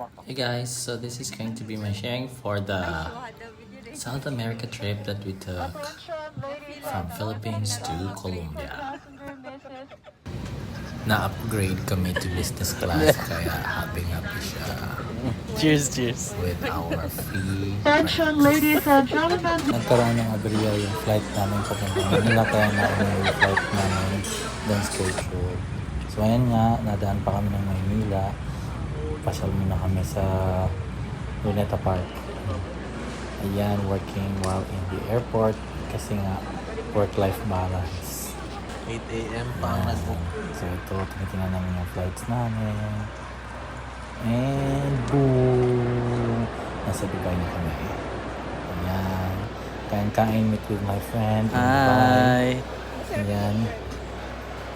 Hey guys, so this is going to be my sharing for the South America trip that we took from Philippines to Colombia. Na-upgrade kami to business class kaya happy-happy siya Cheers, cheers. with our free Attention, ladies and gentlemen. Nagkaroon ng aberya yung flight namin papunta Manila kaya na yung flight namin then schedule. So ayan nga, nadaan pa kami ng Maynila. Pasyal muna kami sa Luneta Park. Ayan, working while in the airport kasi nga work-life balance. 8 a.m. pa Ayan. nag-book. So ito, tinitingnan namin yung flights namin. And boom! Nasa Dubai na kami. Ayan. Kain-kain meet with my friend. Hi. Ayan.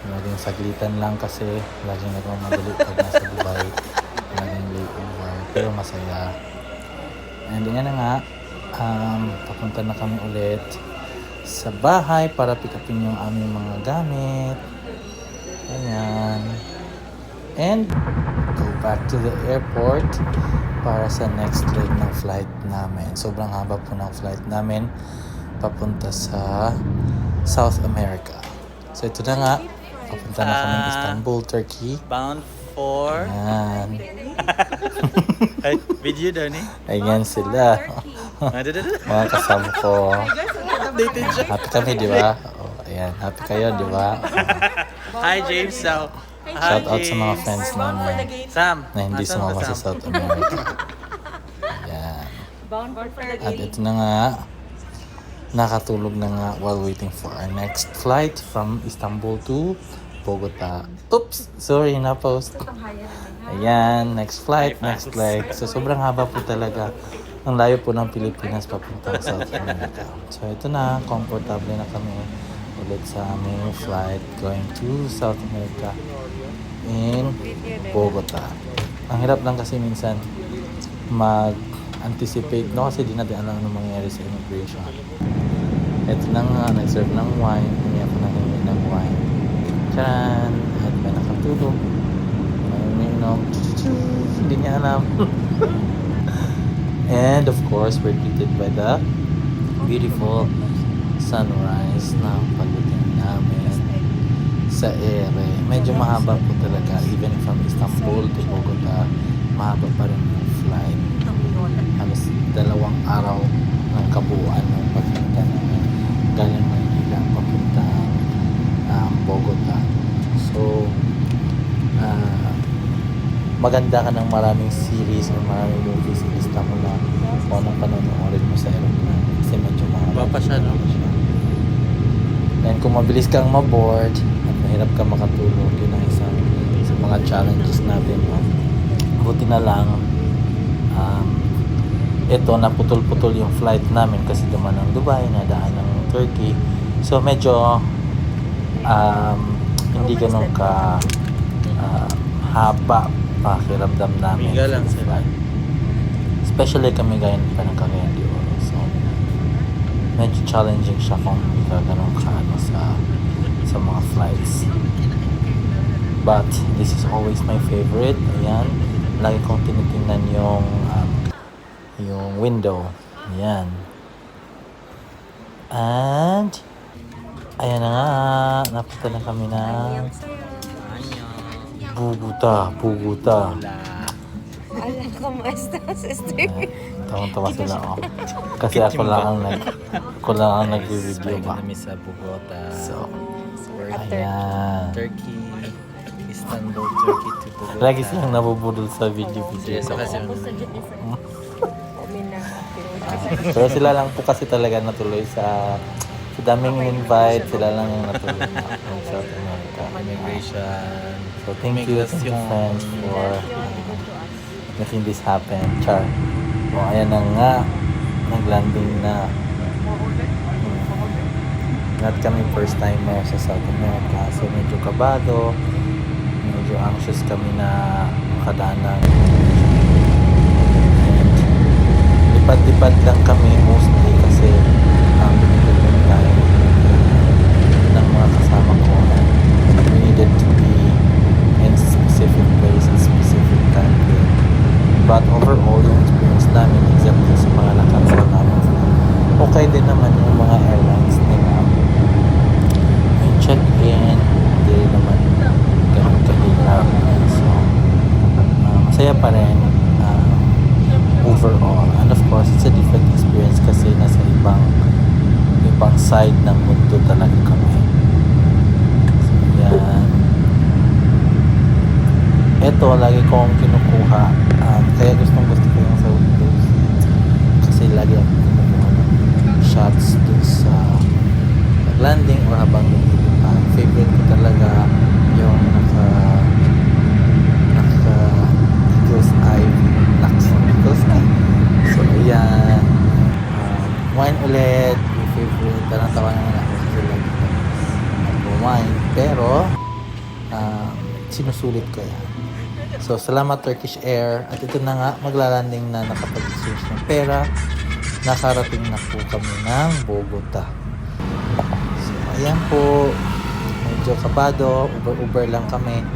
Laging saglitan lang kasi laging nagmamadali pag nasa Dubai. Pero masaya. And ayan na nga. Um, papunta na kami ulit sa bahay para pick upin yung aming mga gamit. Ayan. And go back to the airport para sa next leg ng flight namin. Sobrang haba po ng flight namin papunta sa South America. So ito na nga, papunta na kami. Istanbul, Turkey. Bound for... Ayan. Ay, video daw ni. Ayan sila. Ah, da, da, da. Mga kasama ko. Updated siya. Happy kami, di ba? Oh, ayan, happy kayo, di ba? Hi, James. So, hi, Shout out sa mga James. friends namin Sam. na hindi Nasaan sumama sa Sam? South America. Ayan. At ito na nga, nakatulog na nga while waiting for our next flight from Istanbul to Bogota. Oops! Sorry, na-post. Ayan, next flight, next flight. So, sobrang haba po talaga. Ang layo po ng Pilipinas papuntang South America. So, ito na, comfortable na kami ulit sa aming flight going to South America in Bogota. Ang hirap lang kasi minsan mag-anticipate, no? Kasi di natin alam ano mangyayari sa immigration. Ito na nga, nag-serve ng wine. Hindi ako nahingi ng wine. Tcharan! At may nakatulog. May umiinom. Hindi niya alam. And of course, we're greeted by the beautiful sunrise na pagdating namin sa ere. Medyo mahaba po talaga. Even from Istanbul to Bogota, mahaba pa rin yung flight. Halos dalawang araw ng kabuuan ng pagpunta namin galing Manila papuntang um, Bogota. So, ah, maganda ka ng maraming series or maraming movies in Istanbul na kung anong panonoorin mo sa aeroplane kasi medyo mahaba. Baba siya, no? And kung mabilis kang maboard at mahirap ka makatulog, yun ang isang sa mga challenges natin. No? Buti na lang, um, ito, naputol-putol yung flight namin kasi duman ng Dubai, nadaan ng Turkey. So, medyo um, hindi ganun ka uh, haba pakiramdam namin. Biga lang sila. Especially kami gaya pa ng Cagayan de Oro. So, medyo challenging siya kung hindi ka ganun ka ano, sa, sa mga flights. But, this is always my favorite. Ayan. Lagi kong tinitingnan yung um, yung window. Ayan. And, ayan na nga. Napunta na kami ng Buguta. Hola. Hola, ¿cómo estás, sister? Tawang-tawa sila ako. Kasi ako lang ang nag ako lang ang nag-video ba. kami sa Bogota. So, ayan. Turkey. Istanbul, Turkey to Bogota. Lagi silang nabubudol sa video-video ko. kasi Ako sa Jennifer. Kami na. Pero sila lang po kasi talaga natuloy sa daming invite, sila lang yung natuloy na ng South America. immigration. So thank you, thank you friends for making this happen. Char. O ayan na nga, nag-landing na. Hmm. Not kami first timer sa South America. So medyo kabado, medyo anxious kami na makadaan ng And lipad-lipad lang kami mostly kasi um, limited yung time ng mga kasama ko na we needed to be in specific place at specific time frame But overall, yung experience namin, except dun sa mga nakansel namin, okay din naman yung mga airlines nila. Yung check-in, hindi naman ganun kahirap. So, uh, masaya pa rin uh, overall. And of course, it's a different experience kasi nasa ibang ibang side ng mundo talaga kami. So, yan. Ito, lagi kong kinukuha. Um, kaya gustong gusto ko yung sa window seat. Kasi lagi akong kumukuha ng shots dun sa landing or habang lumilipad. Favorite ko talaga yung naka naka sinusulit ko yan. So, salamat Turkish Air. At ito na nga, maglalanding na nakapag-exchange ng pera. Nakarating na po kami ng Bogota. So, ayan po. Medyo kabado. Uber-uber lang kami.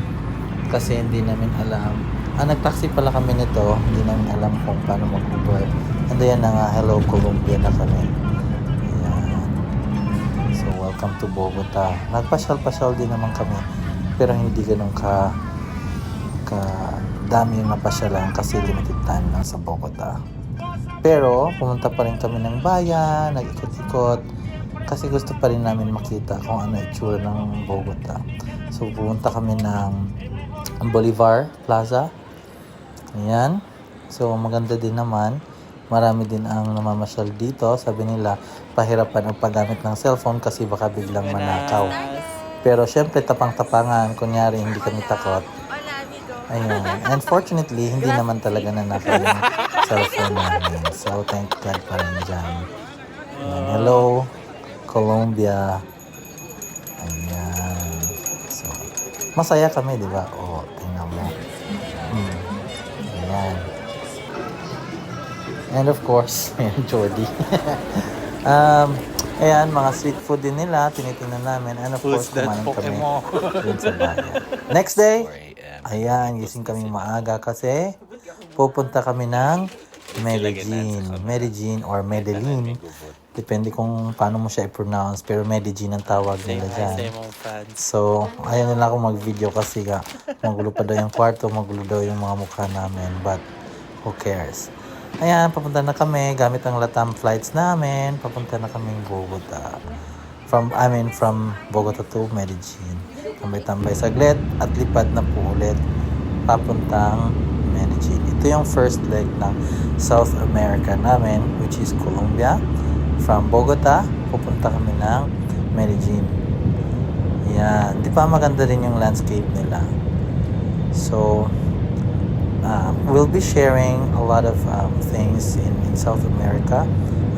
Kasi hindi namin alam. Ah, nag-taxi pala kami nito. Hindi namin alam kung paano mag-uber. And ayan na nga, hello Colombia na kami. Ayan. So, welcome to Bogota. Nagpasyal-pasyal din naman kami. Pero hindi ganun ka ka dami yung napasyalan kasi limited time lang sa Bogota. Pero pumunta pa rin kami ng bayan, nag-ikot-ikot kasi gusto pa rin namin makita kung ano itsura ng Bogota. So pumunta kami ng Bolivar Plaza. Ayan. So maganda din naman. Marami din ang namamasyal dito. Sabi nila, pahirapan ang paggamit ng cellphone kasi baka biglang manakaw. Pero syempre tapang-tapangan, kunyari hindi kami takot. Ayun. And fortunately, hindi naman talaga nanakaw yung cellphone namin. So, thank God pa rin dyan. Ayan. Hello, Colombia. Ayan. So, masaya kami, di ba? Oo, tingnan mo. Hmm. Ayan. And of course, Jordy. um, ayan, mga street food din nila, tinitingnan namin. And of course, kumain kami dun sa bayan. Next day, 4 a.m. Ayan, gising kaming maaga kasi pupunta kami ng Medellin. Medellin or Medellin. Depende kung paano mo siya i-pronounce. Pero Medellin ang tawag nila dyan. So, ayaw nila akong mag-video kasi nga magulo pa daw yung kwarto, magulo daw yung mga mukha namin. But, who cares? Ayan, papunta na kami gamit ang Latam flights namin. Papunta na kaming Bogota. From, I mean, from Bogota to Medellin. Tambay-tambay saglit at lipad na po ulit papuntang Medellin. Ito yung first leg ng South America namin, which is Colombia. From Bogota, pupunta kami ng Medellin. Yan. Di ba maganda rin yung landscape nila? So, uh, we'll be sharing a lot of um, things in, in South America.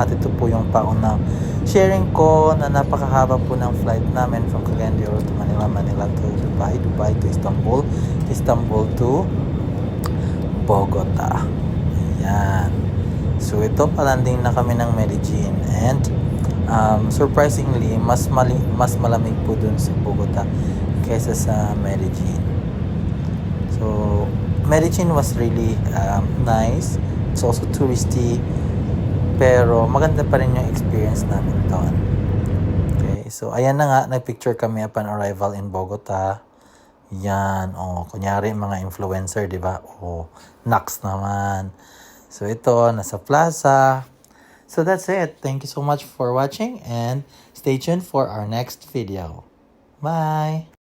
At ito po yung paunang sharing ko na napakahaba po ng flight namin from Cagayan de Oro to Manila, Manila to Dubai, Dubai to Istanbul, Istanbul to Bogota. Ayan. So ito palanding na kami ng Medellin and um, surprisingly mas mali mas malamig po dun sa Bogota kaysa sa Medellin. So Medellin was really um, nice. It's also touristy. Pero maganda pa rin yung experience namin doon. Okay, so ayan na nga, nag-picture kami upon arrival in Bogota. Yan, oh, kunyari mga influencer, di ba? Oh, Nax naman. So ito, nasa plaza. So that's it. Thank you so much for watching and stay tuned for our next video. Bye!